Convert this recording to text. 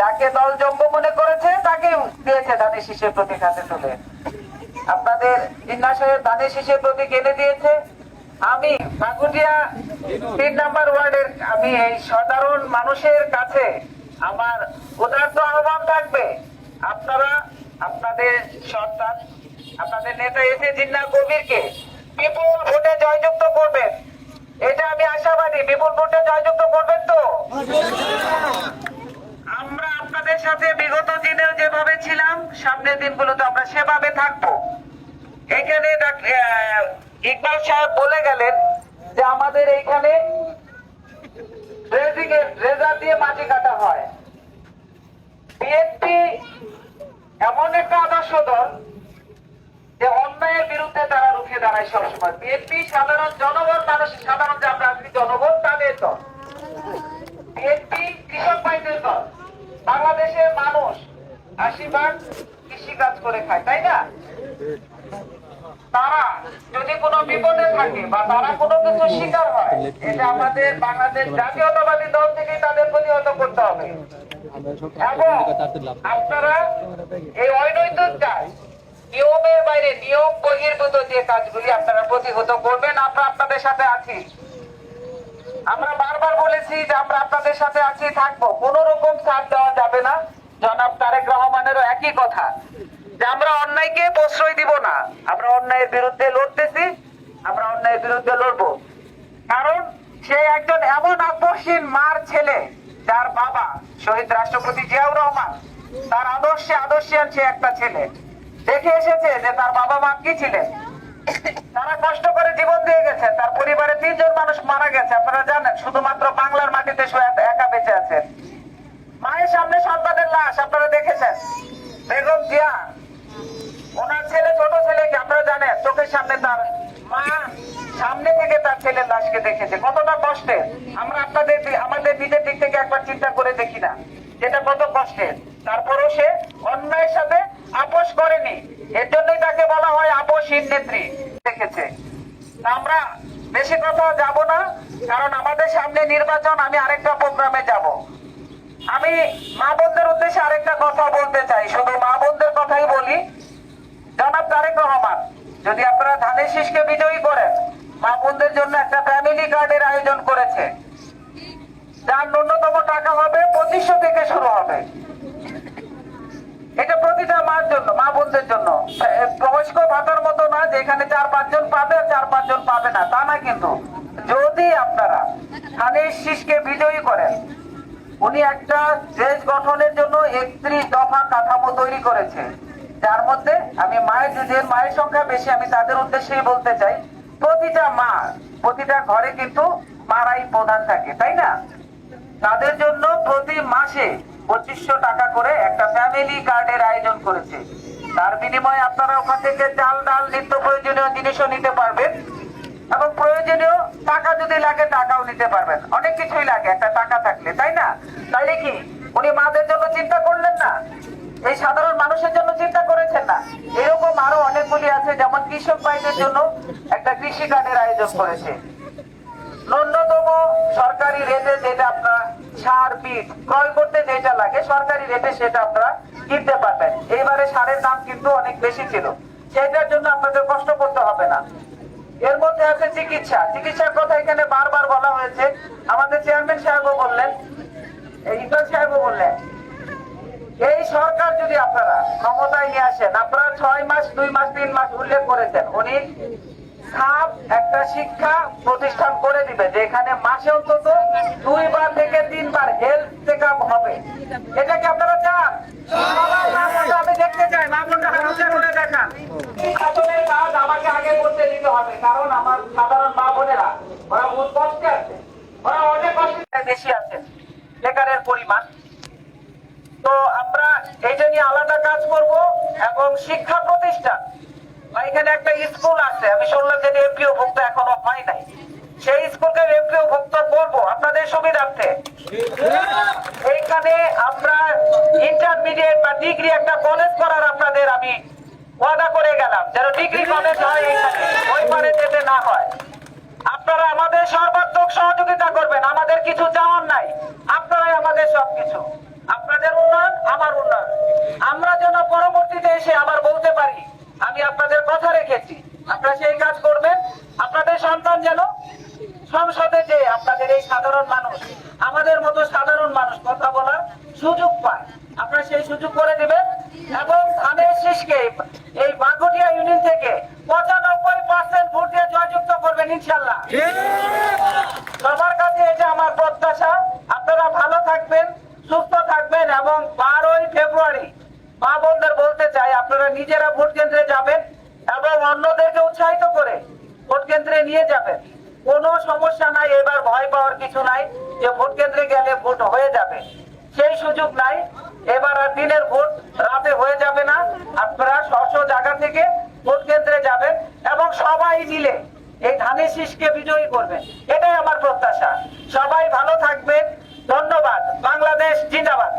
যাকে দল জম্ব মনে করেছে তাকে দিয়েছে ধানের শীষের প্রতীক হাতে তুলে। আপনাদের জিন্না সাহেব শীষের প্রতীক এনে দিয়েছে। আমি বাগুটিয়া তিন নাম্বার ওয়ার্ডের, আমি এই সাধারণ মানুষের কাছে আমার উদার্ত আহ্বান থাকবে। আপনারা, আপনাদের সন্তান, আপনাদের নেতা এসে জিন্না কবিরকে বিপুল ভোটে জয়যুক্ত করবেন। এটা আমি আশাবাদী, বিপুল ভোটে জয়যুক্ত করবেন তো? সাথে বিগত দিনেও যেভাবে ছিলাম, সামনের দিনগুলোতে আমরা সেভাবে থাকব। এখানে ইকবাল সাহেব বলে গেলেন যে আমাদের এইখানে রেজিকে- রেজা দিয়ে মাটি কাটা হয়। বিএনপি এমন একটা আদর্শ দল যে অন্যায়ের বিরুদ্ধে তারা রুখে দাঁড়ায় সবসময়। বিএনপি সাধারণ জনগণ, মানুষ সাধারণ যে আমরা জনগণ তাদের দল বিএনপি কৃষক ভাইদের দল বাংলাদেশের মানুষ আশি ভাগ কৃষি কাজ করে খায়, তাই না? তারা যদি কোনো বিপদে থাকে বা তারা কোনো কিছু শিকার হয়, এটা আমাদের বাংলাদেশ জাতীয়তাবাদী দল থেকে তাদের প্রতিহত করতে হবে। আপনারা এই অনৈতিক কাজ, নিয়মের বাইরে নিয়ম বহির্ভূত যে কাজগুলি আপনারা প্রতিহত করবেন, আমরা আপনাদের সাথে আছি। আমরা বারবার বলেছি যে আমরা আপনাদের সাথে আছি, থাকব। কোন রকম ছাড় দেওয়া যাবে না। জনাব তারেক রহমানেরও একই কথা, যে আমরা অন্যায়কে প্রশ্রয় দিব না। আমরা অন্যায়ের বিরুদ্ধে লড়তেছি, আমরা অন্যায়ের বিরুদ্ধে লড়বো। কারণ সে একজন এমন আকর্ষণ মার ছেলে, যার বাবা শহীদ রাষ্ট্রপতি জিয়াউর রহমান, তার আদর্শে আদর্শিয়ান সে একটা ছেলে। দেখে এসেছে যে তার বাবা মা কি ছিলেন? তারা কষ্ট করে জীবন দিয়ে গেছে, তার পরিবারে তিনজন মানুষ মারা গেছে। আপনারা জানেন, শুধুমাত্র বাংলার মাটিতে একা- বেঁচে আছেন। তারপরও সে অন্যায়ের সাথে আপোষ করেনি। এর জন্যই তাকে বলা হয় আপোষহীন নেত্রী, দেখেছে। আমরা বেশি কথা যাব না, কারণ আমাদের সামনে নির্বাচন, আমি আরেকটা প্রোগ্রামে আমি মা বোনদের উদ্দেশ্যে আরেকটা কথা বলতে চাই। শুধু মা বোনদের কথাই বলি। জনাব তারেক রহমান, যদি আপনারা ধানের শীষকে বিজয়ী করেন, মা বোনদের জন্য একটা ফ্যামিলি কার্ডের আয়োজন করেছে। যার ন্যূনতম টাকা হবে পঁচিশশো থেকে শুরু হবে। এটা প্রতিটা মার জন্য, মা বোনদের জন্য। বয়স্ক ভাতার মতো না যে এখানে চার পাঁচজন পাবে আর চার পাঁচজন পাবে না, তা না কিন্তু। যদি আপনারা ধানের শীষকে বিজয়ী করেন উনি একটা দেশ গঠনের জন্য একত্রিশ দফা কাঠামো তৈরি করেছে যার মধ্যে আমি মায়ের যে মায়ের সংখ্যা বেশি, আমি তাদের উদ্দেশ্যেই বলতে চাই, প্রতিটা মা, প্রতিটা ঘরে কিন্তু মারাই প্রধান থাকে, তাই না? তাদের জন্য প্রতি মাসে পঁচিশশো টাকা করে একটা ফ্যামিলি কার্ডের আয়োজন করেছে। তার বিনিময়ে আপনারা ওখান থেকে চাল, ডাল, নিত্য প্রয়োজনীয় জিনিসও নিতে পারবেন এবং প্রয়োজনীয় টাকা যদি লাগে, টাকাও নিতে পারবেন। অনেক কিছুই লাগে, একটা টাকা থাকলে, তাই না? তাইলে কি উনি মাদের জন্য চিন্তা করলেন না। এই সাধারণ মানুষের জন্য চিন্তা করেছেন না। এরকম আরও অনেকগুলি আছে, যেমন কৃষক ভাইদের জন্য একটা কৃষি কার্ডের আয়োজন করেছে। ন্যূনতম সরকারি রেটে যেটা আপনারা সার, বীজ ক্রয় করতে যেটা লাগে, সরকারি রেটে সেটা আপনারা কিনতে পারবেন। এইবারে সারের দাম কিন্তু অনেক বেশি ছিল। সেটার জন্য আপনাদের কষ্ট করতে হবে না। এর মধ্যে আছে চিকিৎসা। চিকিৎসার কথা এখানে বারবার বলা হয়েছে। আমাদের চেয়ারম্যান সাহেবও বললেন ইকবাল এটা কি আপনারা চান? দেখতে চাই দেখান। আমাকে আগে করতে দিতে হবে, কারণ আমার সাধারণ মা বোনেরা, ওরা বহুত কষ্টে ওরা অনেক বেশি আছে। বেকারের পরিমাণ। তো আমরা এটা নিয়ে আলাদা কাজ করব এবং শিক্ষা প্রতিষ্ঠান। এখানে একটা স্কুল আছে, আমি শুনলাম যে এমপিও ভুক্ত এখনও হয় নাই। সেই স্কুলকে এমপিও ভুক্ত করব, আপনাদের সুবিধার্থে। এইখানে আমরা ইন্টারমিডিয়েট বা ডিগ্রি একটা কলেজ করার আপনাদের আমি ওয়াদা করে গেলাম, যেন ডিগ্রি কলেজ হয় ওই পারে যেতে না হয়। আপনারা আমাদের সহযোগিতা করবেন আমাদের কিছু চাওয়ার নাই আপনারাই আমাদের সবকিছু আপনাদের উন্নয়ন আমার উন্নয়ন। আমরা যেন পরবর্তীতে এসে আবার বলতে পারি আমি আপনাদের কথা রেখেছি। আপনারা সেই কাজ করবেন। আপনাদের সন্তান যেন সংসদে যে আপনাদের এই সাধারণ মানুষ আমাদের মতো সাধারণ মানুষ কথা বলার সুযোগ পায়। আপনারা সেই সুযোগ করে দিবেন এবং ধানের শীষকে এই বাগটিয়া ইউনিয়ন থেকে পঁচানব্বই পার্সেন্ট ভোট দিয়ে জয়যুক্ত করবেন ইনশাল্লাহ। সবার কাছে এটা আমার প্রত্যাশা। এবং বারোই ফেব্রুয়ারি মা বোনদের বলতে চাই, আপনারা নিজেরা ভোট কেন্দ্রে যাবেন এবং অন্যদেরকে উৎসাহিত করে ভোট কেন্দ্রে নিয়ে যাবেন। কোনো সমস্যা নাই, এবার ভয় পাওয়ার কিছু নাই যে ভোট কেন্দ্রে গেলে ভোট হয়ে যাবে। সেই সুযোগ নাই, এবার আর দিনের ভোট রাতে হয়ে যাবে না। আপনারা স্ব জায়গা থেকে ভোট কেন্দ্রে যাবেন এবং সবাই মিলে এই ধানের শীষকে বিজয়ী করবেন। এটাই আমার প্রত্যাশা। সবাই ভালো থাকবেন। ধন্যবাদ। বাংলাদেশ জিন্দাবাদ।